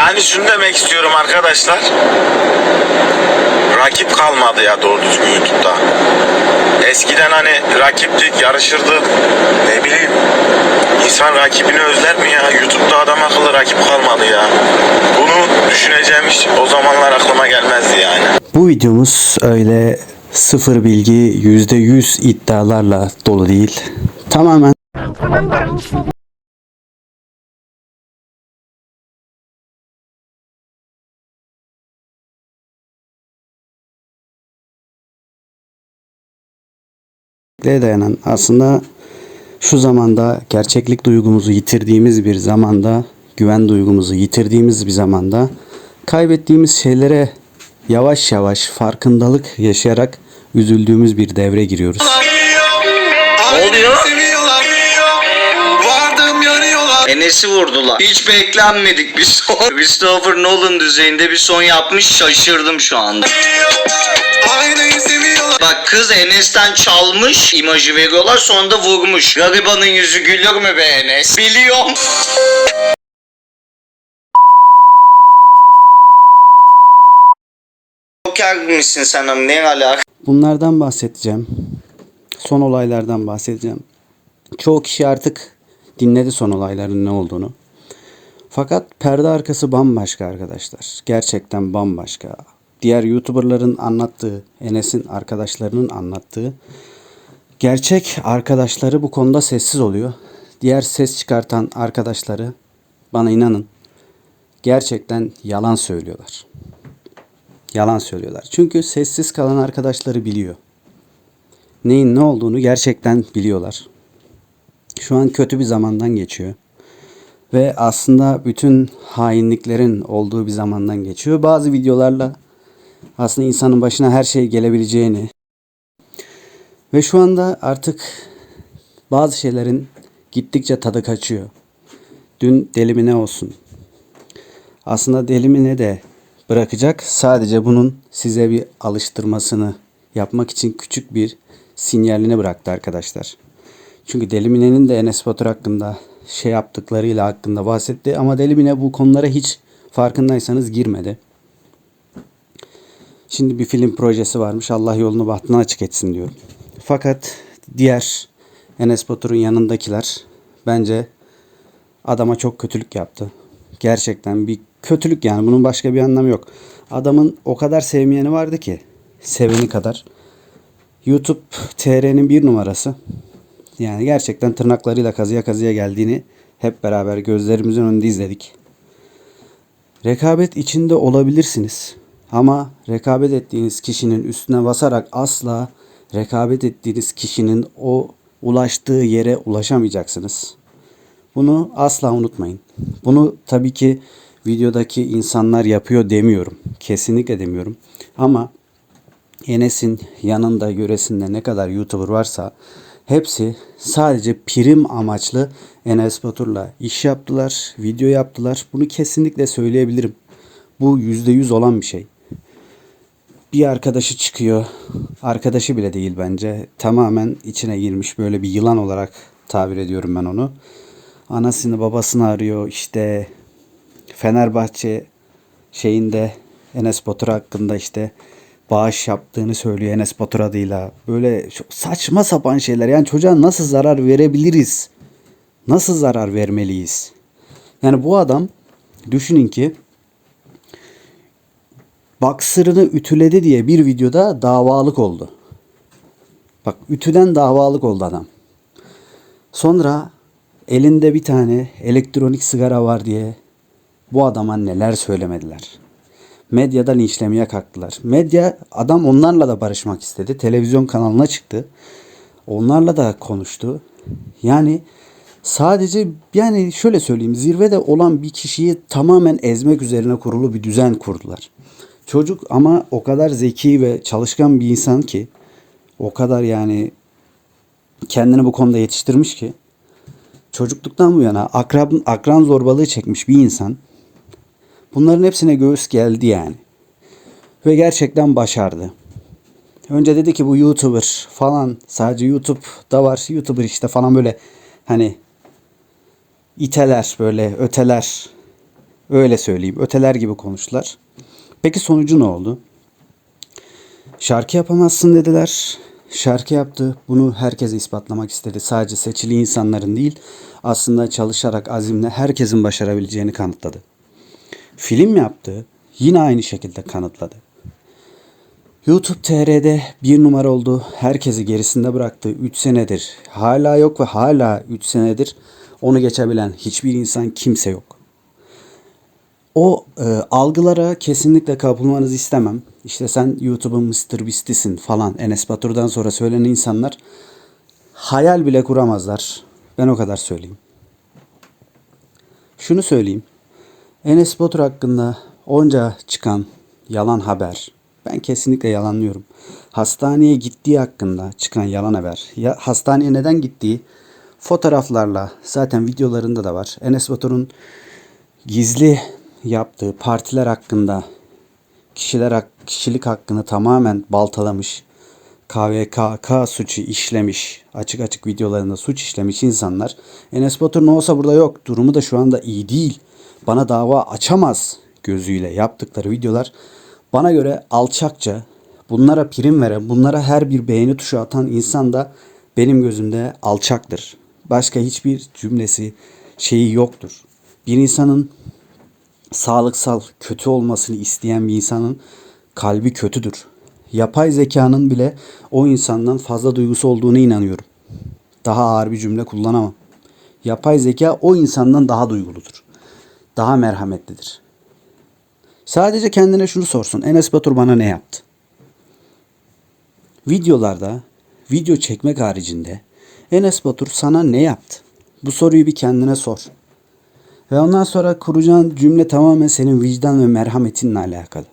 Yani şunu demek istiyorum arkadaşlar. Rakip kalmadı ya doğru düzgün YouTube'da. Eskiden hani rakiptik, yarışırdık. Ne bileyim. İnsan rakibini özler mi ya? YouTube'da adam akıllı rakip kalmadı ya. Bunu düşüneceğim hiç o zamanlar aklıma gelmezdi yani. Bu videomuz öyle sıfır bilgi yüzde yüz iddialarla dolu değil. Tamamen dayanan aslında şu zamanda gerçeklik duygumuzu yitirdiğimiz bir zamanda güven duygumuzu yitirdiğimiz bir zamanda kaybettiğimiz şeylere yavaş yavaş farkındalık yaşayarak üzüldüğümüz bir devre giriyoruz. Ne oluyor? Enes'i vurdular. Hiç beklenmedik bir son. Christopher Nolan düzeyinde bir son yapmış şaşırdım şu anda. Seviyorlar. Bak kız Enes'ten çalmış imajı veriyorlar sonra da vurmuş. Garibanın yüzü gülür mü be Enes? Biliyorum. Joker misin sen ama ne alaka? Bunlardan bahsedeceğim. Son olaylardan bahsedeceğim. Çoğu kişi artık dinledi son olayların ne olduğunu. Fakat perde arkası bambaşka arkadaşlar. Gerçekten bambaşka. Diğer YouTuber'ların anlattığı, Enes'in arkadaşlarının anlattığı gerçek arkadaşları bu konuda sessiz oluyor. Diğer ses çıkartan arkadaşları bana inanın gerçekten yalan söylüyorlar. Yalan söylüyorlar. Çünkü sessiz kalan arkadaşları biliyor. Neyin ne olduğunu gerçekten biliyorlar. Şu an kötü bir zamandan geçiyor. Ve aslında bütün hainliklerin olduğu bir zamandan geçiyor. Bazı videolarla aslında insanın başına her şey gelebileceğini ve şu anda artık bazı şeylerin gittikçe tadı kaçıyor. Dün delimine olsun. Aslında delimine de bırakacak. Sadece bunun size bir alıştırmasını yapmak için küçük bir sinyalini bıraktı arkadaşlar. Çünkü Delimine'nin de Enes Batur hakkında şey yaptıklarıyla hakkında bahsetti ama Delimine bu konulara hiç farkındaysanız girmedi. Şimdi bir film projesi varmış. Allah yolunu bahtını açık etsin diyorum. Fakat diğer Enes Batur'un yanındakiler bence adama çok kötülük yaptı. Gerçekten bir kötülük yani bunun başka bir anlamı yok. Adamın o kadar sevmeyeni vardı ki seveni kadar. YouTube TR'nin bir numarası. Yani gerçekten tırnaklarıyla kazıya kazıya geldiğini hep beraber gözlerimizin önünde izledik. Rekabet içinde olabilirsiniz. Ama rekabet ettiğiniz kişinin üstüne basarak asla rekabet ettiğiniz kişinin o ulaştığı yere ulaşamayacaksınız. Bunu asla unutmayın. Bunu tabii ki videodaki insanlar yapıyor demiyorum. Kesinlikle demiyorum. Ama Enes'in yanında yöresinde ne kadar YouTuber varsa hepsi sadece prim amaçlı Enes Batur'la iş yaptılar, video yaptılar. Bunu kesinlikle söyleyebilirim. Bu %100 olan bir şey. Bir arkadaşı çıkıyor. Arkadaşı bile değil bence. Tamamen içine girmiş böyle bir yılan olarak tabir ediyorum ben onu. Anasını babasını arıyor. İşte Fenerbahçe şeyinde Enes Batur hakkında işte bağış yaptığını söylüyor Enes Batur adıyla. Böyle saçma sapan şeyler. Yani çocuğa nasıl zarar verebiliriz? Nasıl zarar vermeliyiz? Yani bu adam düşünün ki baksırını ütüledi diye bir videoda davalık oldu. Bak ütüden davalık oldu adam. Sonra elinde bir tane elektronik sigara var diye bu adama neler söylemediler. Medyadan linçlemeye kalktılar. Medya adam onlarla da barışmak istedi. Televizyon kanalına çıktı. Onlarla da konuştu. Yani sadece yani şöyle söyleyeyim zirvede olan bir kişiyi tamamen ezmek üzerine kurulu bir düzen kurdular. Çocuk ama o kadar zeki ve çalışkan bir insan ki o kadar yani kendini bu konuda yetiştirmiş ki çocukluktan bu yana akran, akran zorbalığı çekmiş bir insan bunların hepsine göğüs geldi yani. Ve gerçekten başardı. Önce dedi ki bu YouTuber falan sadece YouTube'da var. YouTuber işte falan böyle hani iteler böyle öteler Öyle söyleyeyim. Öteler gibi konuştular. Peki sonucu ne oldu? Şarkı yapamazsın dediler. Şarkı yaptı. Bunu herkese ispatlamak istedi. Sadece seçili insanların değil, aslında çalışarak azimle herkesin başarabileceğini kanıtladı. Film yaptı. Yine aynı şekilde kanıtladı. YouTube TR'de bir numara oldu. Herkesi gerisinde bıraktı. 3 senedir. Hala yok ve hala 3 senedir onu geçebilen hiçbir insan kimse yok. O e, algılara kesinlikle kapılmanızı istemem. İşte sen YouTube'un Mr. Beast'isin falan Enes Batur'dan sonra söylenen insanlar hayal bile kuramazlar. Ben o kadar söyleyeyim. Şunu söyleyeyim. Enes Batur hakkında onca çıkan yalan haber. Ben kesinlikle yalanlıyorum. Hastaneye gittiği hakkında çıkan yalan haber. Ya hastaneye neden gittiği fotoğraflarla zaten videolarında da var. Enes Batur'un gizli yaptığı partiler hakkında kişiler kişilik hakkını tamamen baltalamış. KVKK suçu işlemiş, açık açık videolarında suç işlemiş insanlar. Enes Batur ne olsa burada yok. Durumu da şu anda iyi değil. Bana dava açamaz gözüyle yaptıkları videolar bana göre alçakça, bunlara prim veren, bunlara her bir beğeni tuşu atan insan da benim gözümde alçaktır. Başka hiçbir cümlesi şeyi yoktur. Bir insanın sağlıksal kötü olmasını isteyen bir insanın kalbi kötüdür. Yapay zekanın bile o insandan fazla duygusu olduğunu inanıyorum. Daha ağır bir cümle kullanamam. Yapay zeka o insandan daha duyguludur. Daha merhametlidir. Sadece kendine şunu sorsun. Enes Batur bana ne yaptı? Videolarda video çekmek haricinde Enes Batur sana ne yaptı? Bu soruyu bir kendine sor. Ve ondan sonra kuracağın cümle tamamen senin vicdan ve merhametinle alakalı.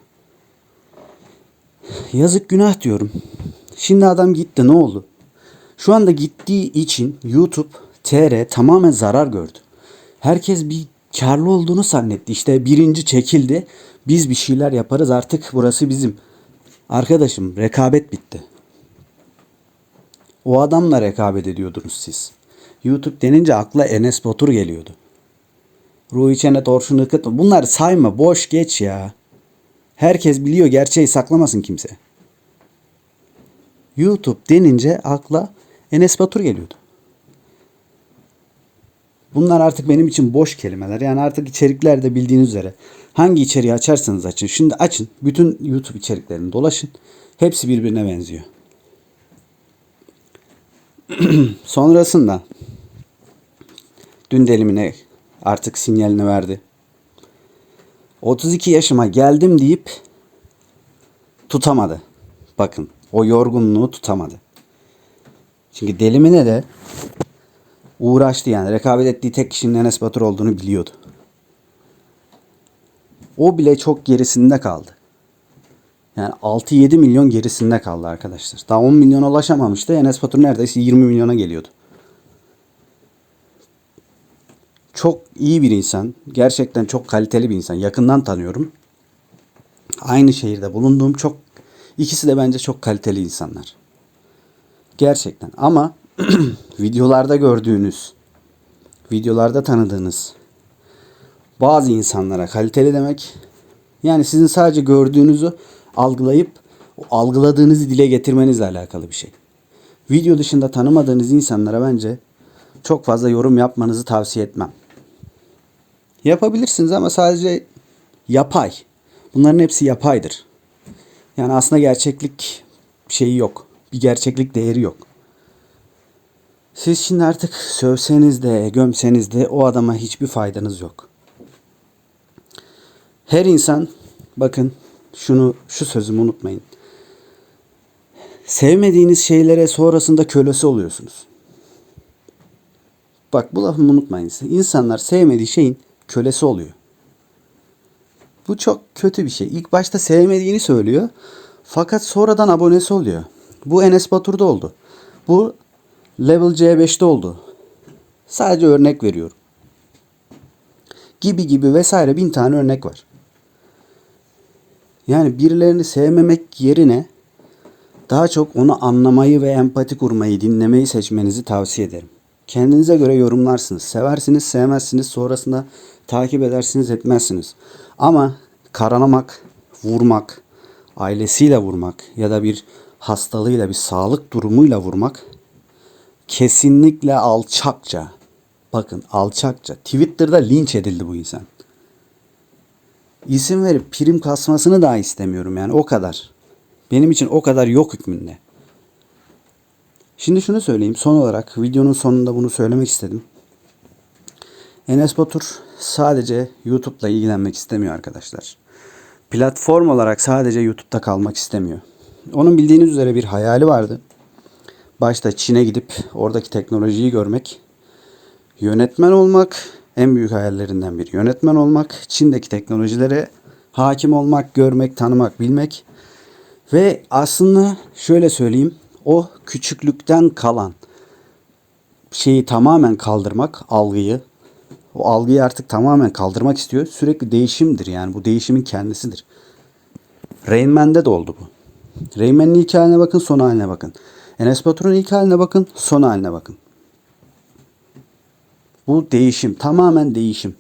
Yazık günah diyorum. Şimdi adam gitti ne oldu? Şu anda gittiği için YouTube, TR tamamen zarar gördü. Herkes bir karlı olduğunu zannetti. İşte birinci çekildi. Biz bir şeyler yaparız artık burası bizim. Arkadaşım rekabet bitti. O adamla rekabet ediyordunuz siz. YouTube denince akla Enes Batur geliyordu. Ruhi Çenet, Orçun Ikıt bunları sayma boş geç ya. Herkes biliyor gerçeği saklamasın kimse. YouTube denince akla Enes Batur geliyordu. Bunlar artık benim için boş kelimeler. Yani artık içeriklerde bildiğiniz üzere hangi içeriği açarsanız açın. Şimdi açın. Bütün YouTube içeriklerini dolaşın. Hepsi birbirine benziyor. Sonrasında dün delimine artık sinyalini verdi. 32 yaşıma geldim deyip tutamadı. Bakın o yorgunluğu tutamadı. Çünkü delimine de uğraştı yani. Rekabet ettiği tek kişinin Enes Batur olduğunu biliyordu. O bile çok gerisinde kaldı. Yani 6-7 milyon gerisinde kaldı arkadaşlar. Daha 10 milyona ulaşamamıştı. Enes Batur neredeyse 20 milyona geliyordu. Çok iyi bir insan. Gerçekten çok kaliteli bir insan. Yakından tanıyorum. Aynı şehirde bulunduğum çok ikisi de bence çok kaliteli insanlar. Gerçekten ama videolarda gördüğünüz, videolarda tanıdığınız bazı insanlara kaliteli demek yani sizin sadece gördüğünüzü algılayıp algıladığınızı dile getirmenizle alakalı bir şey. Video dışında tanımadığınız insanlara bence çok fazla yorum yapmanızı tavsiye etmem. Yapabilirsiniz ama sadece yapay. Bunların hepsi yapaydır. Yani aslında gerçeklik şeyi yok. Bir gerçeklik değeri yok. Siz şimdi artık sövseniz de gömseniz de o adama hiçbir faydanız yok. Her insan bakın şunu şu sözümü unutmayın. Sevmediğiniz şeylere sonrasında kölesi oluyorsunuz. Bak bu lafımı unutmayın. İnsanlar sevmediği şeyin kölesi oluyor. Bu çok kötü bir şey. İlk başta sevmediğini söylüyor. Fakat sonradan abonesi oluyor. Bu Enes Batur'da oldu. Bu Level C5'te oldu. Sadece örnek veriyorum. Gibi gibi vesaire bin tane örnek var. Yani birilerini sevmemek yerine daha çok onu anlamayı ve empati kurmayı, dinlemeyi seçmenizi tavsiye ederim. Kendinize göre yorumlarsınız. Seversiniz, sevmezsiniz. Sonrasında takip edersiniz etmezsiniz. Ama karalamak, vurmak, ailesiyle vurmak ya da bir hastalığıyla bir sağlık durumuyla vurmak kesinlikle alçakça. Bakın alçakça. Twitter'da linç edildi bu insan. İsim verip prim kasmasını daha istemiyorum yani o kadar. Benim için o kadar yok hükmünde. Şimdi şunu söyleyeyim. Son olarak videonun sonunda bunu söylemek istedim. Enes Batur sadece YouTube'la ilgilenmek istemiyor arkadaşlar. Platform olarak sadece YouTube'da kalmak istemiyor. Onun bildiğiniz üzere bir hayali vardı. Başta Çin'e gidip oradaki teknolojiyi görmek, yönetmen olmak en büyük hayallerinden biri. Yönetmen olmak, Çin'deki teknolojilere hakim olmak, görmek, tanımak, bilmek ve aslında şöyle söyleyeyim, o küçüklükten kalan şeyi tamamen kaldırmak, algıyı, o algıyı artık tamamen kaldırmak istiyor. Sürekli değişimdir yani bu değişimin kendisidir. Rain Man'de de oldu bu. Rain Man'in ilk haline bakın, son haline bakın. Enes Batur'un ilk haline bakın, son haline bakın. Bu değişim, tamamen değişim.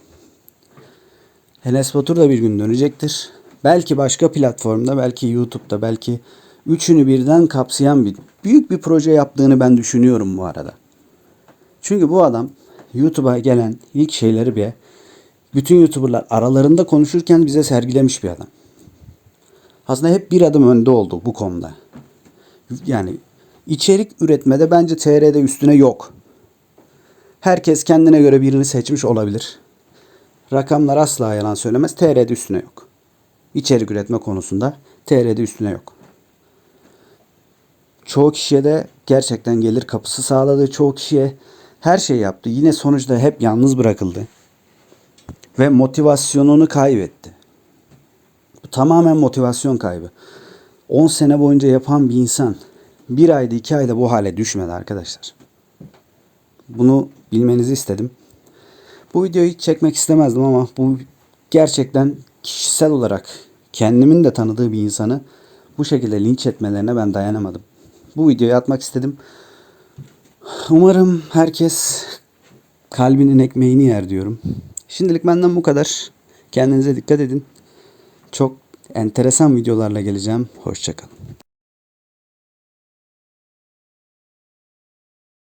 Enes Batur da bir gün dönecektir. Belki başka platformda, belki YouTube'da, belki üçünü birden kapsayan bir büyük bir proje yaptığını ben düşünüyorum bu arada. Çünkü bu adam YouTube'a gelen ilk şeyleri bir bütün YouTuber'lar aralarında konuşurken bize sergilemiş bir adam. Aslında hep bir adım önde oldu bu konuda. Yani içerik üretmede bence TR'de üstüne yok. Herkes kendine göre birini seçmiş olabilir. Rakamlar asla yalan söylemez. TR'de üstüne yok. İçerik üretme konusunda TR'de üstüne yok. Çoğu kişiye de gerçekten gelir kapısı sağladı. Çoğu kişiye her şey yaptı. Yine sonuçta hep yalnız bırakıldı. Ve motivasyonunu kaybetti. Bu tamamen motivasyon kaybı. 10 sene boyunca yapan bir insan bir ayda iki ayda bu hale düşmedi arkadaşlar. Bunu bilmenizi istedim. Bu videoyu çekmek istemezdim ama bu gerçekten kişisel olarak kendimin de tanıdığı bir insanı bu şekilde linç etmelerine ben dayanamadım. Bu videoyu atmak istedim. Umarım herkes kalbinin ekmeğini yer diyorum. Şimdilik benden bu kadar. Kendinize dikkat edin. Çok enteresan videolarla geleceğim. Hoşçakalın.